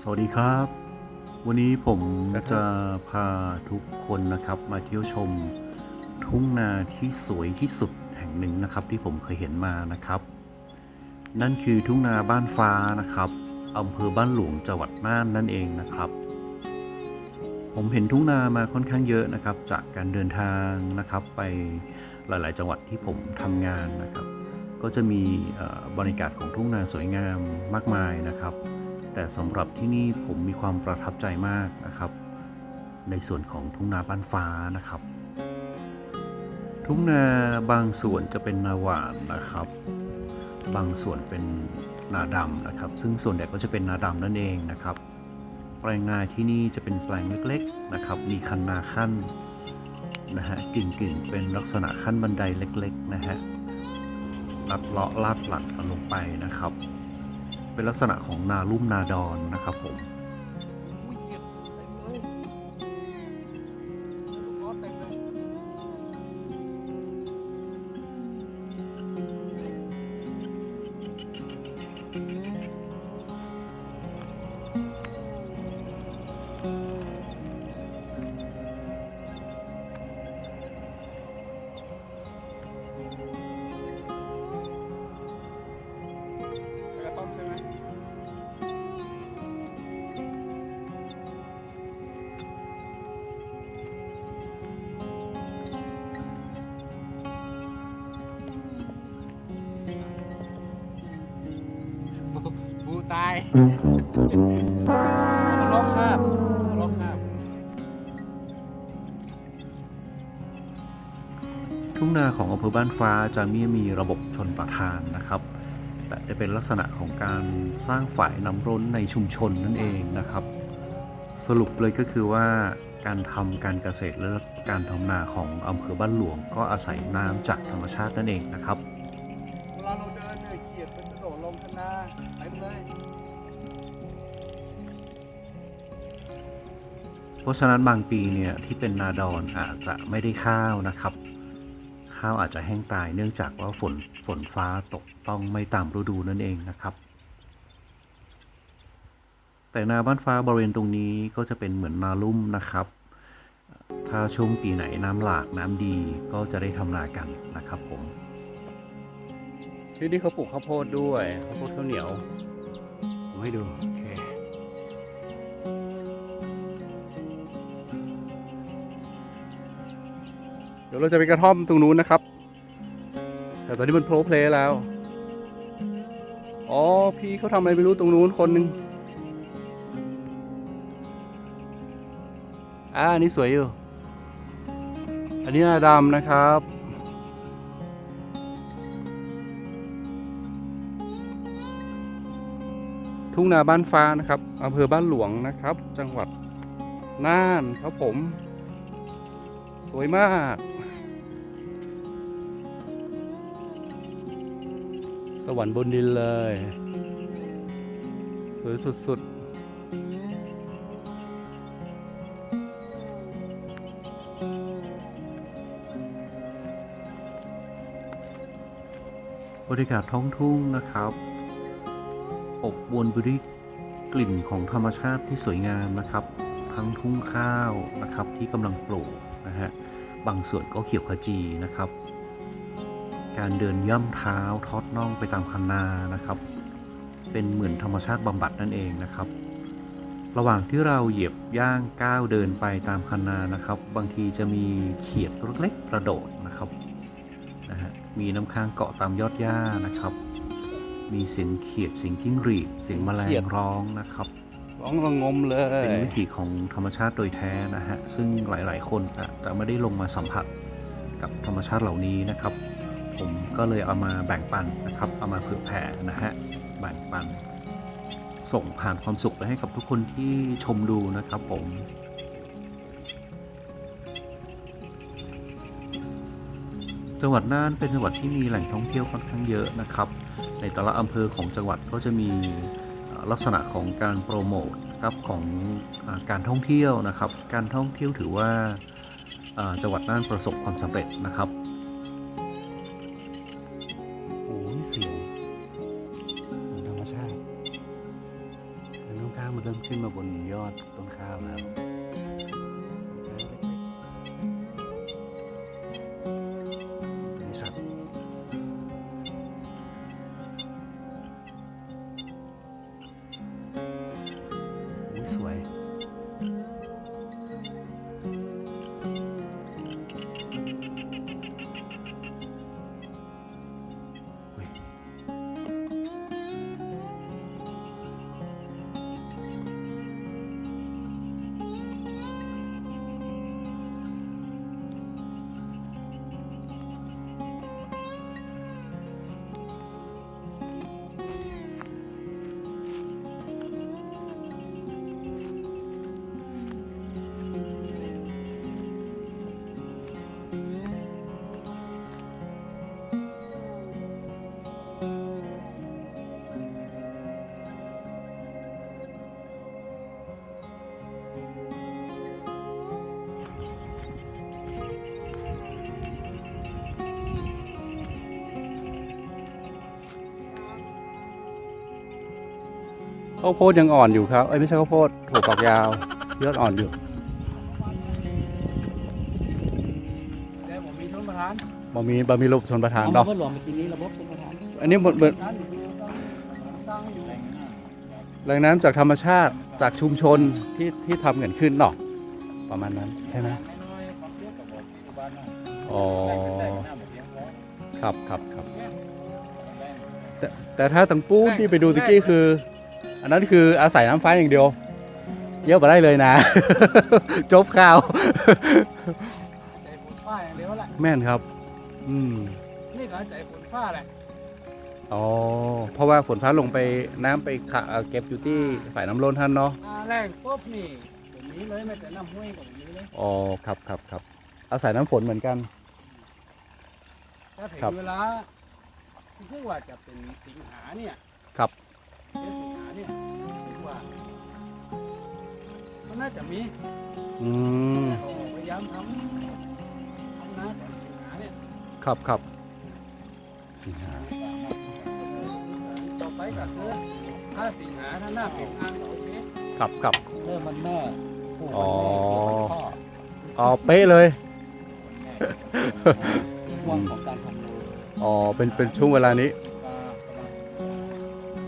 สวัสดีครับ วันนี้ผมจะพาทุกคนนะครับมาเที่ยวชมทุ่งนาที่สวยที่สุดแห่งหนึ่งนะครับที่ผมเคยเห็นมานะครับ นั่นคือทุ่งนาบ้านฟ้านะครับอำเภอบ้านหลวงจังหวัดน่านนั่นเองนะครับ ผมเห็นทุ่งนามาค่อนข้างเยอะนะครับ จากการเดินทางนะครับ ไปหลาย ๆ จังหวัดที่ผมทำงานนะครับ ก็จะมีบรรยากาศของทุ่งนาสวยงามมากมายนะครับ แต่สำหรับที่นี่ผมมีความประทับใจมากนะครับ ในส่วนของทุ่งนาบ้านฟ้านะครับ ทุ่งนาบางส่วนจะเป็นนาหวานนะครับ บางส่วนเป็นนาดำนะครับ ซึ่งส่วนใหญ่ก็จะเป็นนาดำนั่นเองนะครับ แปลงนาที่นี่จะเป็นแปลงเล็กๆนะครับ มีคันนาขั้นนะฮะกึ่งๆเป็นลักษณะขั้นบันไดเล็กๆนะฮะลัดเลาะลาดหลังกันลงไปนะครับ เป็นลักษณะของนาลุ่มนาดอนนะครับผม มันล็อกคาบมันล็อกคาบทุ่งนาของอำเภอบ้านฟ้าจะไม่มีระบบชนประทานนะครับ แต่จะเป็นลักษณะของการสร้างฝ่ายน้ำร้นในชุมชนนั่นเองนะครับ สรุปเลยก็คือว่าการทำการเกษตรและการทำนาของอำเภอบ้านหลวง ก็อาศัยน้ำจากธรรมชาตินั่นเองนะครับ เวลาเราเดินเนี่ยเกียดเป็นกระโดดลงคณาเต็มเลย เพราะฉะนั้นบางปีเนี่ยที่เป็นนาดอนอาจจะไม่ได้ข้าวนะครับ ข้าวอาจจะแห้งตายเนื่องจากว่าฝนฝนฟ้าตกต้องไม่ตามฤดูนั่นเองนะครับ แต่นาบ้านฟ้าบริเวณตรงนี้ก็จะเป็นเหมือนนาลุ่มนะครับ ถ้าช่วงปีไหนน้ำหลากน้ำดีก็จะได้ทำนากันนะครับผมที่นี่เขาปลูกข้าวโพดด้วยข้าวโพดข้าวเหนียวผมให้ดูโอเค ดี๋ยวเราจะไปกระท่อมตรงนู้นนะครับ แต่ตอนนี้มันโพลเพลแล้ว อ๋อ พี่เขาทำอะไรไม่รู้ตรงนู้นคนหนึ่งอ่าอันนี่สวยอยู่ อันนี้นาดำนะครับ ทุ่งนาบ้านฟ้านะครับอำเภอบ้านหลวงนะครับ จังหวัดน่านครับผม สวยมาก สวรรค์บนดินเลย สวยสุดๆบรรยากาศท้องทุ่งนะครับ อบอวนไปด้วยกลิ่นของธรรมชาติที่สวยงามนะครับ ทั้งทุ่งข้าวนะครับที่กำลังปลูกนะฮะ บางส่วนก็เขียวขจีนะครับ การเดินย่ำเท้าทอดน่องไปตามคันนานะครับ เป็นเหมือนธรรมชาติบำบัดนั่นเองนะครับ ระหว่างที่เราเหยียบย่างก้าวเดินไปตามคันนานะครับ บางทีจะมีเขียดตัวเล็กๆกระโดดนะครับนะฮะมีน้ำค้างเกาะตามยอดหญ้านะครับ มีเสียงเขียดเสียงจิ้งหรีดเสียงแมลเขียงดร้องนะครับร้องระงมเลย เป็นวิถีของธรรมชาติโดยแท้นะฮะ ซึ่งหลาย ๆ คนอาจจะไม่ได้ลงมาสัมผัสกับธรรมชาติเหล่านี้นะครับ ผมก็เลยเอามาแบ่งปันนะครับ เอามาเผื่อแผ่นะฮะแบ่งปัน ส่งผ่านความสุขไปให้กับทุกคนที่ชมดูนะครับผมจังหวัดน่านเป็นจังหวัดที่มีแหล่งท่องเที่ยวค่อนข้างเยอะนะครับ ในแต่ละอำเภอของจังหวัดก็จะมีลักษณะของการโปรโมทครับของอการท่องเที่ยวนะครับ การท่องเที่ยวถือว่าอ่าจังหวัดน่านประสบความสำเร็จนะครับามันเริ่มขึ้นมาบนยอดต้นข้าวแล้ว ข้าวโพดยังอ่อนอยู่ครับ เอ้ยไม่ใช่ข้าวโพดถั่วฝักยาวยอดอ่อนอยู่เดี๋ยวผมมีชนประธานบะมีบะมีรูปชนประธานเอามาเนาะเพื่อหลวงเมื่อกี้นี้ระบบชนประธานอันนี้เหมือนเหมือนร้านอยู่ที่ต้องสร้างอยู่แหล่งน้ำจากธรรมชาติจากชุมชนที่ที่ทำกันขึ้นเนาะประมาณนั้นใช่ไหมน้อยๆความเชื่อกับบอกที่บ้านน่ะอ๋อ ได้หน้าหมดเพียงพอครับครับครับเนี่ยแต่แต่ถ้าตังปูที่ไปดูตะกี้คือ อันนั้นคืออาศัยน้ำฟ้าอย่างเดียว เยอะไปได้เลยนะ จบข่าว ใจฝนฟ้าอย่างเดียวแหละแม่นครับ อืม นี่ก็ใจฝนฟ้าแหละอ๋อ เพราะว่าฝนฟ้าลงไปน้ำไปขะเอ่อเก็บอยู่ที่ฝ่ายน้ำล้นท่านเนาะหน้าแรงปุ๊บนี่ผมนี้เลยไม่แต่น้ำห้วยกับผมนี้เลยอ๋อ ครับครับครับ อาศัยน้ำฝนเหมือนกัน ถ้าถึงครับเวลาที่คิดว่าจะเป็นสิงหาเนี่ยครับเดือนสิงหา เนี่ยคิดว่ามันน่าจะมีอืมเขาพยายามทำทำนาก่อนสิงหาเนี่ยครับครับสิงหาต่อไปก็คือถ้าสิงหาถ้าหน้าเป็นงานก็โอเคครับครับเริ่มมันแม่ปลูกอ๋มันอแม่เก็บมันพ่ออ๋อเป๊ะเลยช่วงของการทำนาอ๋อเป็นเป็นช่วงเวลานี้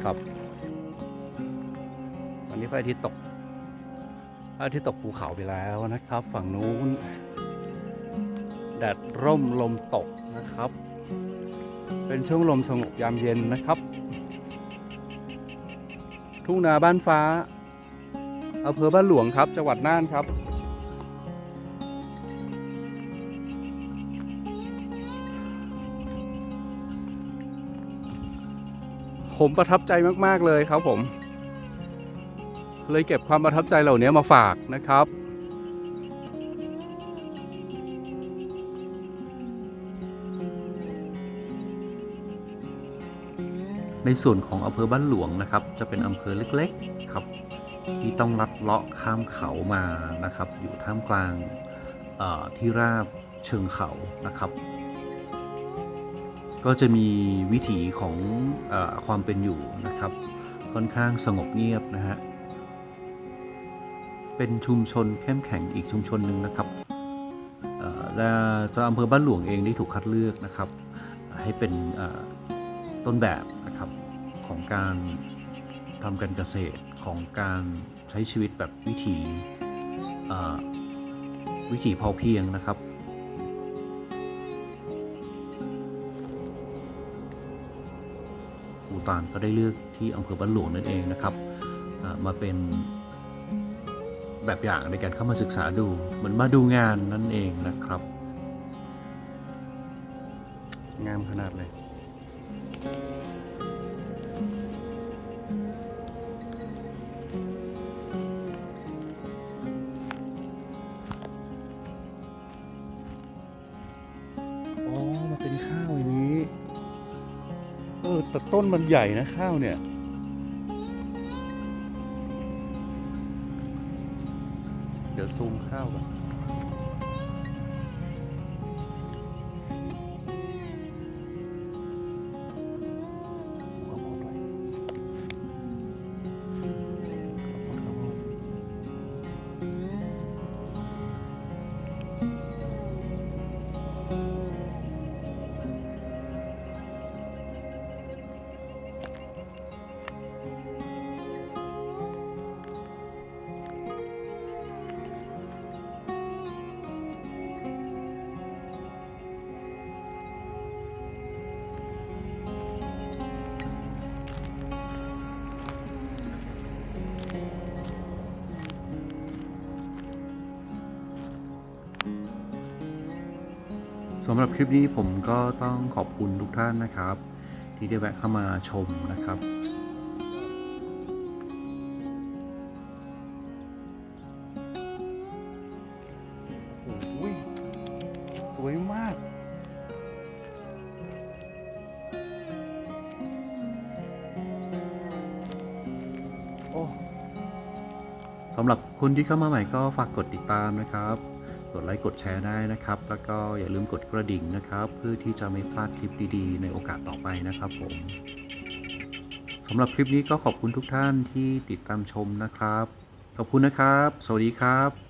ครับวั นี้พระอาทิตย์ตกพระอาทิตย์ตกภูเขาไปแล้วนะครับ ฝั่งนู้นแดดร่มลมตกนะครับ เป็นช่วงลมสงบยามเย็นนะครับ ทุ่งนาบ้านฟ้าอำเภอบ้านหลวงครับ จังหวัดน่านครับผมประทับใจมาก ๆ เลยครับผม เลยเก็บความประทับใจเหล่านี้มาฝากนะครับ ในส่วนของอำเภอบ้านหลวงนะครับ จะเป็นอำเภอเล็กๆครับ ที่ต้องลัดเลาะข้ามเขามานะครับ อยู่ท่ามกลางที่ราบเชิงเขานะครับ ก็จะมีวิถีของอความเป็นอยู่นะครับ ค่อนข้างสงบเงียบนะฮะ เป็นชุมชนเข้มแข็งอีกชุมชนหนึ่งนะครับและจะอำเภอบ้านหลวงเองได้ถูกคัดเลือกนะครับ ให้เป็นต้นแบบนะครับของการทำการเกษตรของการใช้ชีวิตแบบวิถีวิถีพอเพียงนะครับภูตานก็ได้เลือกที่อำเภอบ้านหลวงนั่นเองนะครับมาเป็น แบบอย่างในการเข้ามาศึกษาดูเหมือนมาดูงานนั่นเองนะครับ งามขนาดเลยอ๋อมันเป็นข้าวอย่างนี้ เออแต่ต้นมันใหญ่นะข้าวเนี่ย เดี๋ยวซูมข้าวก่อน สำหรับคลิปนี้ผมก็ต้องขอบคุณทุกท่านนะครับ ที่ได้แวะเข้ามาชมนะครับโอ้โหสวยมาก โอ้สำหรับคุณที่เข้ามาใหม่ก็ฝากกดติดตามนะครับก ดไลค์กดแชร์ได้นะครับ แล้วก็อย่าลืมกดกระดิ่งนะครับ เพื่อที่จะไม่พลาดคลิปดีๆ ในโอกาสต่อไปนะครับผมสำหรับคลิปนี้ก็ขอบคุณทุกท่านที่ติดตามชมนะครับ ขอบคุณนะครับ สวัสดีครับ